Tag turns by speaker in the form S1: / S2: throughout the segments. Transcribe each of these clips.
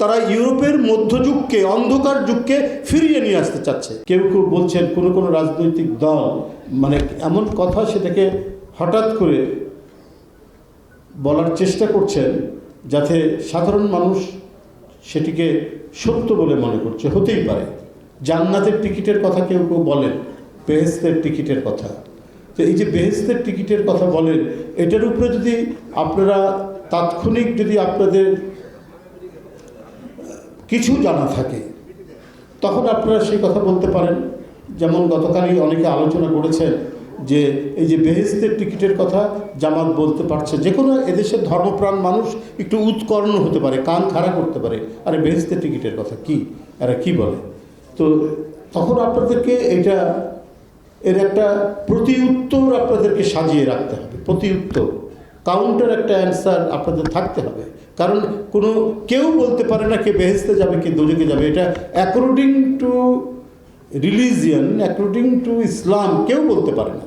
S1: তারা ইউরোপের মধ্যযুগকে, অন্ধকার যুগকে ফিরিয়ে নিয়ে আসতে চাচ্ছে। কেউ কেউ বলছেন, কোনো কোনো রাজনৈতিক দল মানে এমন কথা সেটাকে হঠাৎ করে বলার চেষ্টা করছেন যাতে সাধারণ মানুষ সেটিকে সত্য বলে মনে করছে। হতেই পারে। জান্নাতের টিকিটের কথা কেউ কেউ বলেন, বেহেস্তের টিকিটের কথা। তো এই যে বেহেস্তের টিকিটের কথা বলেন, এটার উপরে যদি আপনারা তাৎক্ষণিক যদি আপনাদের কিছু জানা থাকে। তখন আপনারা সেই কথা বলতে পারেন। যেমন গতকালই অনেকে আলোচনা করেছেন যে, এই যে বেহেস্তের টিকিটের কথা জামাত বলতে পারছে। যে কোনো এদেশের ধর্মপ্রাণ মানুষ একটু উৎকর্ণ হতে পারে, কান খাড়া করতে পারে। আরে বেহেস্তের টিকিটের কথা কি? এরা কি বলে? তো তখন আপনাদেরকে এটা, এর একটা প্রতি উত্তর আপনাদেরকে সাজিয়ে রাখতে হবে। প্রতি উত্তর কাউন্টার একটা অ্যান্সার আপনাদের থাকতে হবে। কারণ কোনো কেউ বলতে পারে না কে বেহেস্তে যাবে কে দোজকে যাবে। এটা according to religion according to Islam কেউ বলতে পারে না।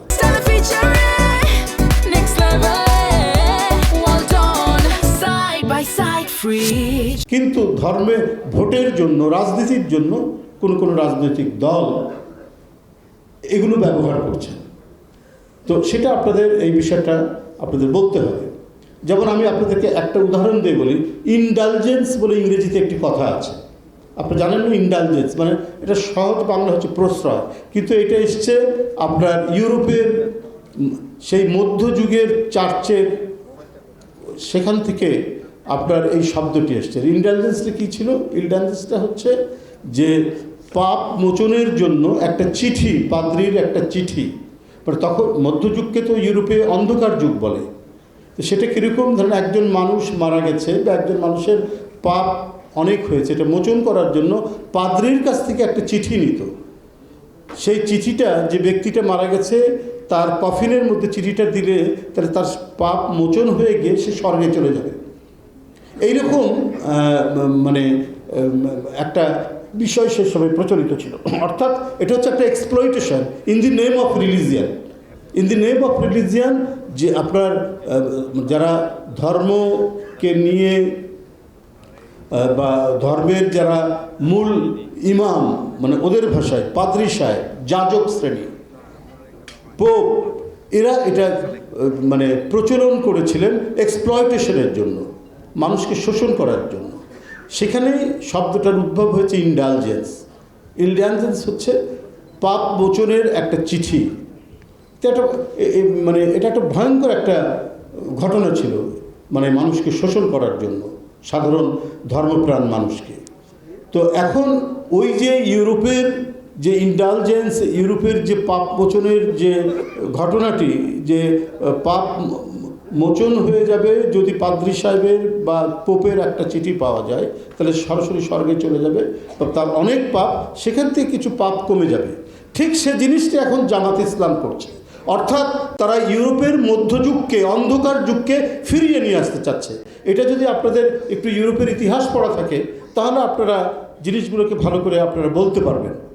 S2: Side, free.
S1: কিন্তু ধর্মে ভোটের জন্য রাজনীতির জন্য কোন কোন রাজনৈতিক দল এগুলো ব্যবহার করছে। তো সেটা আপনাদের এই বিষয়টা আপনাদের বলতে হবে। যেমন আমি আপনাদেরকে একটা উদাহরণ দিয়ে বলি ইন্ডালজেন্স বলে ইংরেজিতে একটি কথা আছে। আপনি জানেন না ইন্ডালজেন্স মানে এটা সহজ বাংলা হচ্ছে প্রশ্রয়। কিন্তু এটা এসছে আপনার ইউরোপের, সেই মধ্যযুগের চার্চের সেখান থেকে আপনার এই শব্দটি এসছে। ইন্ডালজেন্সটা কী ছিল? ইন্ডালজেন্সটা হচ্ছে যে পাপ মোচনের জন্য একটা চিঠি, পাদ্রির একটা চিঠি। মানে তখন মধ্যযুগকে তো ইউরোপে অন্ধকার যুগ বলে। তো সেটা কীরকম? ধরেন একজন মানুষ মারা গেছে বা একজন মানুষের পাপ অনেক হয়েছে, এটা মোচন করার জন্য পাদ্রির কাছ থেকে একটা চিঠি নিত। সেই চিঠিটা যে ব্যক্তিটা মারা গেছে, তার কফিনের মধ্যে চিঠিটা দিলে তাহলে তার পাপ মোচন হয়ে গিয়ে সে স্বর্গে চলে যাবে। এইরকম মানে একটা বিষয় সে সময় প্রচলিত ছিল। অর্থাৎ এটা হচ্ছে একটা exploitation in the name of religion in the name of religion যে আপনার যারা ধর্মকে নিয়ে বা ধর্মের যারা মূল ইমাম মানে ওদের ভাষায় পাদ্রি সাহেব যাজক শ্রেণি, পোপ, এরা এটা মানে প্রচলন করেছিলেন এক্সপ্লয়টেশনের জন্য, মানুষকে শোষণ করার জন্য। সেখানেই শব্দটার উদ্ভব হয়েছে ইন্ডালজেন্স ইন্ডালজেন্স হচ্ছে পাপ মোচনের একটা চিঠি। তো একটা মানে এটা একটা ভয়ঙ্কর একটা ঘটনা ছিল মানে মানুষকে শোষণ করার জন্য, সাধারণ ধর্মপ্রাণ মানুষকে। তো এখন ওই যে ইউরোপের যে ইন্ডালজেন্স ইউরোপের যে পাপ মোচনের যে ঘটনাটি, যে পাপ মোচন হয়ে যাবে, যদি পাদ্রি সাহেবের বা পোপের একটা চিঠি পাওয়া যায়, তাহলে সরাসরি স্বর্গে চলে যাবে তার অনেক পাপ, সেখান থেকে কিছু পাপ কমে যাবে। ঠিক সে জিনিসটি এখন জামাত ইসলাম করছে। অর্থাৎ তারা ইউরোপের মধ্যযুগকে, অন্ধকার যুগকে ফিরিয়ে নিয়ে আসতে চাচ্ছে। এটা যদি আপনাদের একটু ইউরোপের ইতিহাস পড়া থাকে, তাহলে আপনারা জিনিসগুলোকে ভালো করে আপনারা বলতে পারবেন।